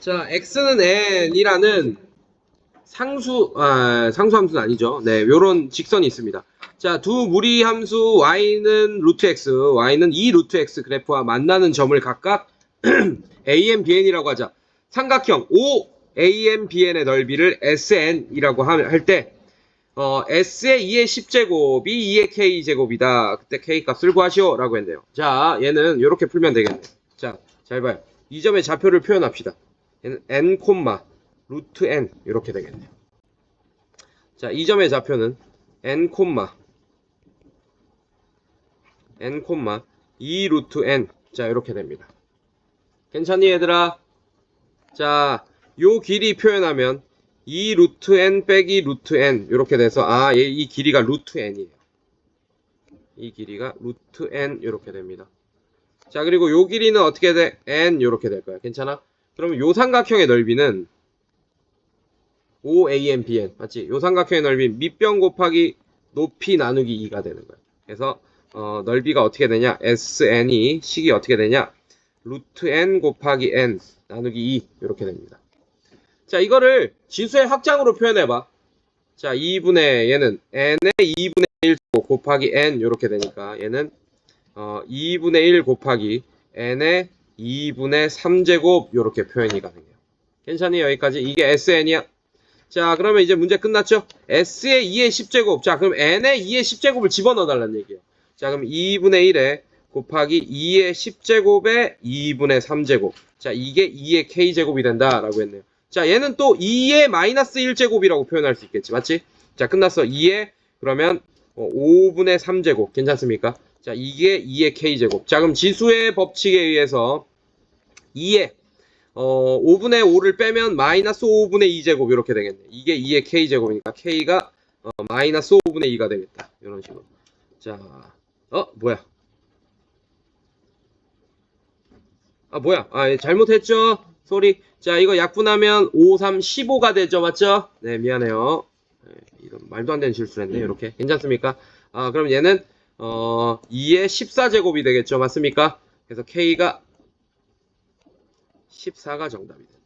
자, x는 n이라는 상수, 아, 상수 함수는 아니죠. 네, 요런 직선이 있습니다. 자, 두 무리 함수 y는 루트 x, y는 2 루트 x 그래프와 만나는 점을 각각 a, m, b, n이라고 하자. 삼각형 O, a, m, b, n의 넓이를 sn이라고 할 때, 어, s의 2의 10제곱이 2의 k제곱이다. 그때 k 값을 구하시오. 라고 했네요. 자, 얘는 이렇게 풀면 되겠네요. 자, 잘 봐요. 이 점의 좌표를 표현합시다. N, 루트 n 이렇게 되겠네요. 자, 이 점의 좌표는 n, n, 2 루트 n 자, 이렇게 됩니다. 괜찮니 얘들아? 자, 요 길이 표현하면 2 루트 n 빼기 루트 n 이렇게 돼서 아, 얘, 이 길이가 루트 n이에요. 이 길이가 루트 n 이렇게 됩니다. 자, 그리고 요 길이는 어떻게 돼? n 이렇게 될 거야. 괜찮아? 그러면 요 삼각형의 넓이는 OAMBN 맞지? 요 삼각형의 넓이 밑변 곱하기 높이 나누기 2가 되는 거야. 그래서 어, 넓이가 어떻게 되냐? SN이 식이 어떻게 되냐? 루트 n 곱하기 n 나누기 2 이렇게 됩니다. 자, 이거를 지수의 확장으로 표현해봐. 자, 2분의 얘는 n의 2분의 1 곱하기 n 이렇게 되니까 얘는 어, 2분의 1 곱하기 n의 2분의 3제곱 이렇게 표현이 가능해요. 괜찮니? 여기까지 이게 sn이야. 자, 그러면 이제 문제 끝났죠? s의 2의 10제곱. 자, 그럼 n의 2의 10제곱을 집어넣어 달라는 얘기예요. 자, 그럼 2분의 1에 곱하기 2의 10제곱에 2분의 3제곱. 자, 이게 2의 k제곱이 된다라고 했네요. 자, 얘는 또 2의 마이너스 1제곱이라고 표현할 수 있겠지. 맞지? 자, 끝났어. 2의 그러면 5분의 3제곱. 괜찮습니까? 자, 이게 2의 k제곱. 자, 그럼 지수의 법칙에 의해서 2의 어, 5분의 5를 빼면 마이너스 5분의 2제곱 이렇게 되겠네. 이게 2의 k제곱이니까 k가 어, 마이너스 5분의 2가 되겠다. 이런 식으로. 자, 어, 뭐야? 아, 뭐야? 아, 예, 잘못했죠? 소리. 자, 이거 약분하면 5, 3, 15가 되죠? 맞죠? 네, 미안해요. 네, 이런 말도 안 되는 실수를 했네. 이렇게. 괜찮습니까? 아, 그럼 얘는 어, 2의 14제곱이 되겠죠? 맞습니까? 그래서 k가 14가 정답이 돼요.